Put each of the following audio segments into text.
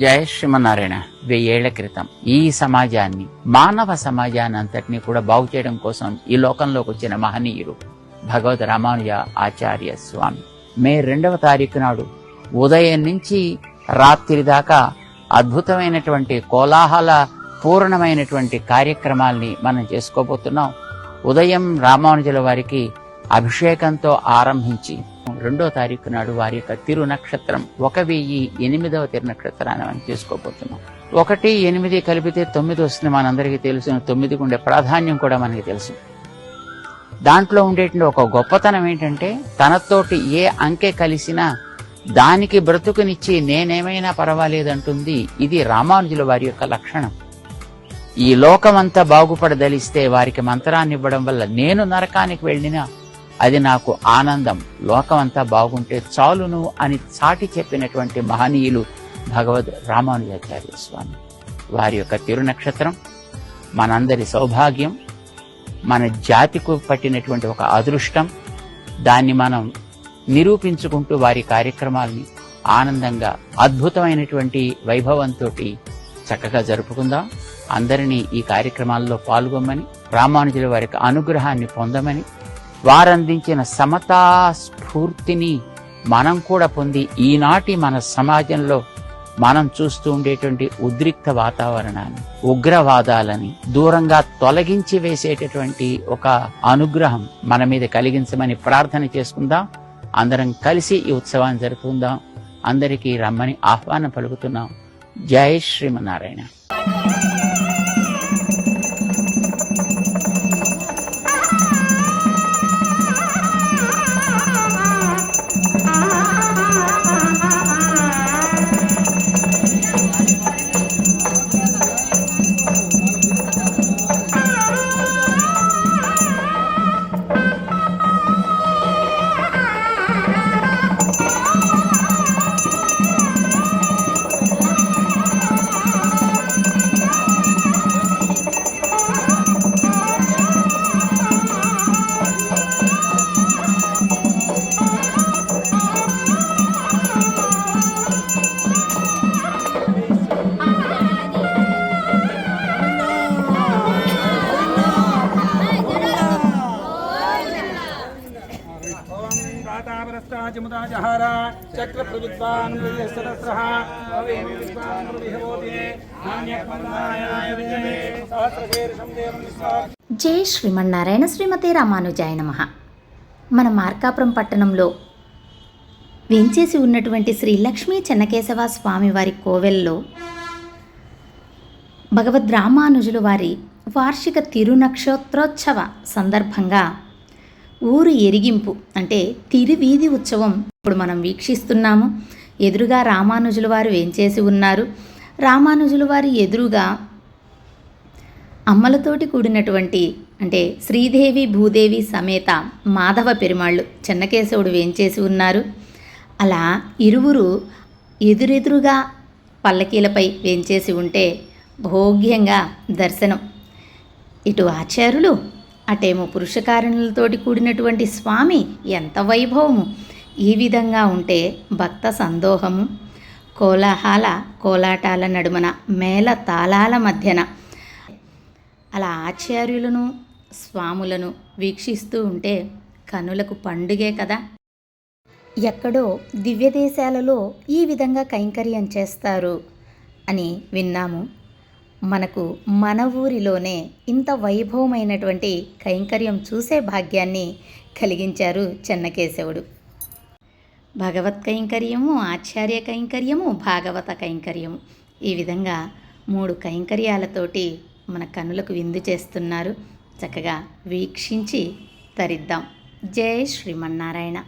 జయ శ్రీమన్నారాయణ వెయ్యేళ్ళ క్రితం. ఈ సమాజాన్ని మానవ సమాజాన్ని అంతటినీ కూడా బాగు చేయడం కోసం ఈ లోకంలోకి వచ్చిన మహనీయుడు భగవద్ రామానుజ ఆచార్య స్వామి. మే రెండవ తారీఖు నాడు ఉదయం నుంచి రాత్రి దాకా అద్భుతమైనటువంటి కోలాహల పూర్ణమైనటువంటి కార్యక్రమాల్ని మనం చేసుకోబోతున్నాం. ఉదయం రామానుజుల వారికి అభిషేకంతో ఆరంభించి రెండో తారీఖు నాడు వారి యొక్క తిరు నక్షత్రం ఒక వెయ్యి ఎనిమిదవ తిరు నక్షత్రాన్ని మనం చేసుకోబోతున్నాం ఒకటి ఎనిమిది కలిపితే తొమ్మిది వస్తుంది. మనందరికీ తెలుసు. తొమ్మిదికి ఉండే ప్రాధాన్యం కూడా మనకి తెలుసు. దాంట్లో ఉండేటువంటి ఒక గొప్పతనం ఏంటంటే తనతోటి ఏ అంకె కలిసినా దానికి బ్రతుకునిచ్చి నేనేమైనా పర్వాలేదంటుంది. ఇది రామానుజుల వారి యొక్క లక్షణం. ఈ లోకమంతా బాగుపడదలిస్తే వారికి మంత్రాన్ని ఇవ్వడం వల్ల నేను నరకానికి వెళ్ళినా అది నాకు ఆనందం. లోకమంతా బాగుంటే చాలును అని చాటి చెప్పినటువంటి మహనీయులు భగవద్ రామానుజాచార్య స్వామి. వారి యొక్క తిరునక్షత్రం మనందరి సౌభాగ్యం మన జాతికు పట్టినటువంటి ఒక అదృష్టం. దాన్ని మనం నిరూపించుకుంటూ వారి కార్యక్రమాల్ని ఆనందంగా అద్భుతమైనటువంటి వైభవంతో చక్కగా జరుపుకుందాం. అందరినీ ఈ కార్యక్రమాల్లో పాల్గొమ్మని రామానుజుల వారి యొక్క అనుగ్రహాన్ని పొందమని వారందించిన సమతా స్ఫూర్తిని మనం కూడా పొంది ఈనాటి మన సమాజంలో మనం చూస్తూ ఉండేటువంటి ఉద్రిక్త వాతావరణాన్ని ఉగ్రవాదాలని దూరంగా తొలగించి వేసేటటువంటి ఒక అనుగ్రహం మన మీద కలిగించమని ప్రార్థన చేసుకుందాం. అందరం కలిసి ఈ ఉత్సవాన్ని జరుపుకుందాం. అందరికీ రమ్మని ఆహ్వానం పలుకుతున్నాం. జై శ్రీమన్నారాయణ. రాతాపరస్తాచిముదా జహార చక్ర ప్రవిద్వాన్ సహస్రః విద్వాన్ విజయే సహస్రశీర్షం దేవం విశ్వాస్ జై శ్రీమన్నారాయణ శ్రీమతి రామానుజాయ నమ మన మార్కాపురం పట్టణంలో వెంచేసి ఉన్నటువంటి శ్రీ లక్ష్మీ చెన్నకేశవ స్వామివారి కోవెల్లో భగవద్ రామానుజులు వారి వార్షిక తిరునక్షత్రోత్సవ సందర్భంగా ఊరు ఎరిగింపు అంటే తిరువీధి ఉత్సవం ఇప్పుడు మనం వీక్షిస్తున్నాము. ఎదురుగా రామానుజుల వారు వేంచేసి ఉన్నారు? రామానుజుల వారి ఎదురుగా అమ్మలతోటి కూడినటువంటి అంటే శ్రీదేవి భూదేవి సమేత మాధవ పెరుమాళ్ళు చెన్నకేశవుడు వేంచేసి ఉన్నారు? అలా ఇరువురు ఎదురెదురుగా పల్లకీలపై వేంచేసి ఉంటే భోగ్యంగా దర్శనం. ఇటు ఆచార్యులు అటేమో పురుషకారణులతోటి కూడినటువంటి స్వామి ఎంత వైభవము. ఈ విధంగా ఉంటే భక్త సందోహము. కోలాహాల కోలాటాల నడుమన మేళ తాళాల మధ్యన. అలా ఆచార్యులను స్వాములను వీక్షిస్తూ ఉంటే కనులకు పండుగే కదా. ఎక్కడో దివ్యదేశాలలో ఈ విధంగా కైంకర్యం చేస్తారు అని విన్నాము. మనకు మన ఊరిలోనే ఇంత వైభవమైనటువంటి కైంకర్యం చూసే భాగ్యాన్ని కలిగించారు చెన్నకేశవుడు. భగవత్ కైంకర్యము ఆచార్య కైంకర్యము భాగవత కైంకర్యము. ఈ విధంగా మూడు కైంకర్యాలతోటి మన కనులకు విందు చేస్తున్నారు. చక్కగా వీక్షించి తరిద్దాం. జై శ్రీమన్నారాయణ.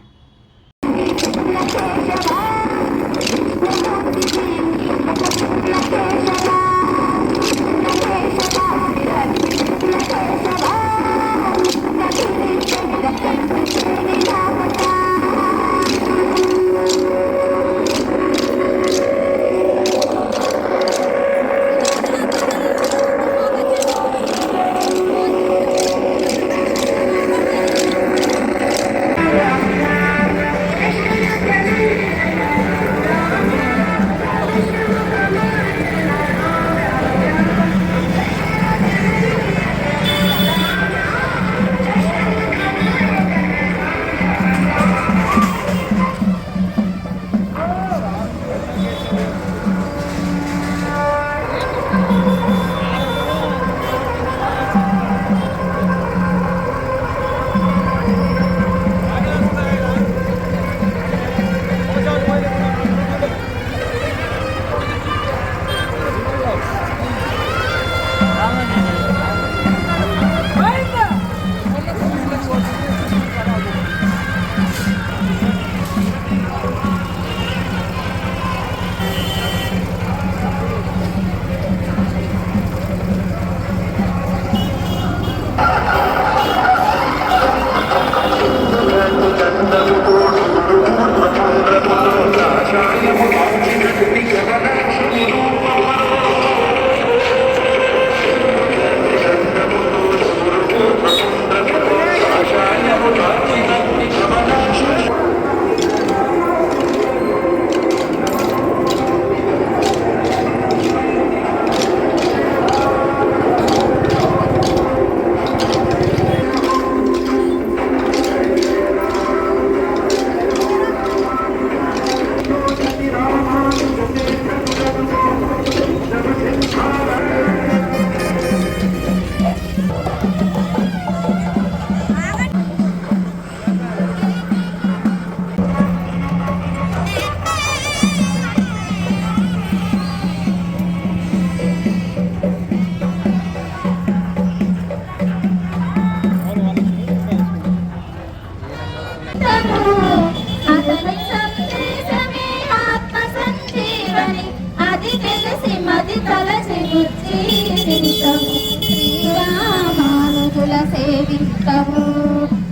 సేవింతము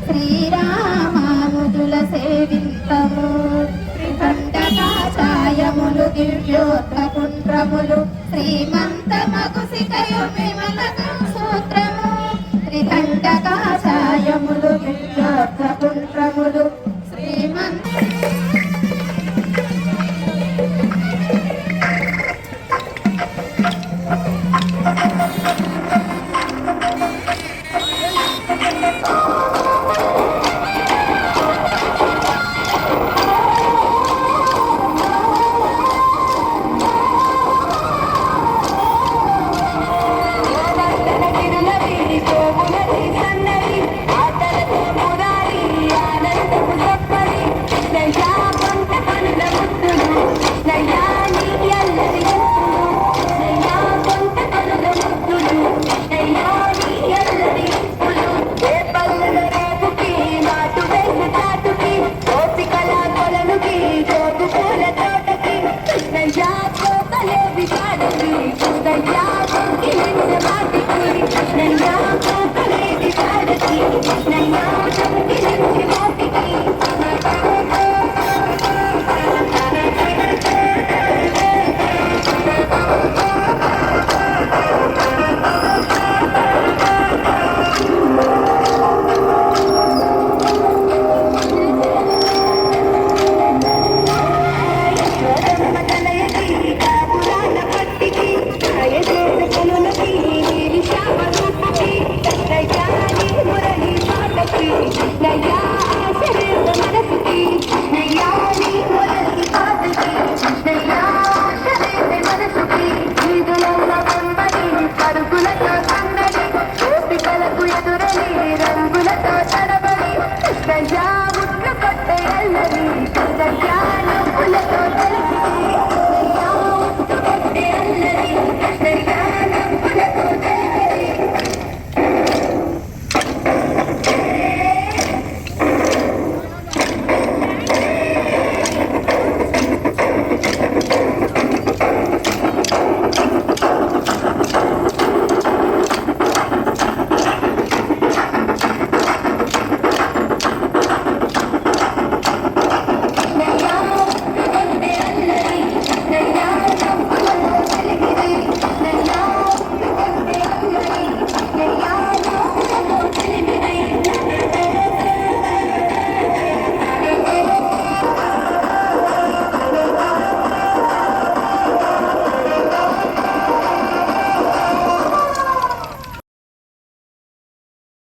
శ్రీరామానుజుల సేవింతము త్రికంఠకాచాయములు దివ్యోత్తకుండ్రములు శ్రీమంతమగు శిఖయు విమల సూత్రము. త్రికంఠకాచాయములు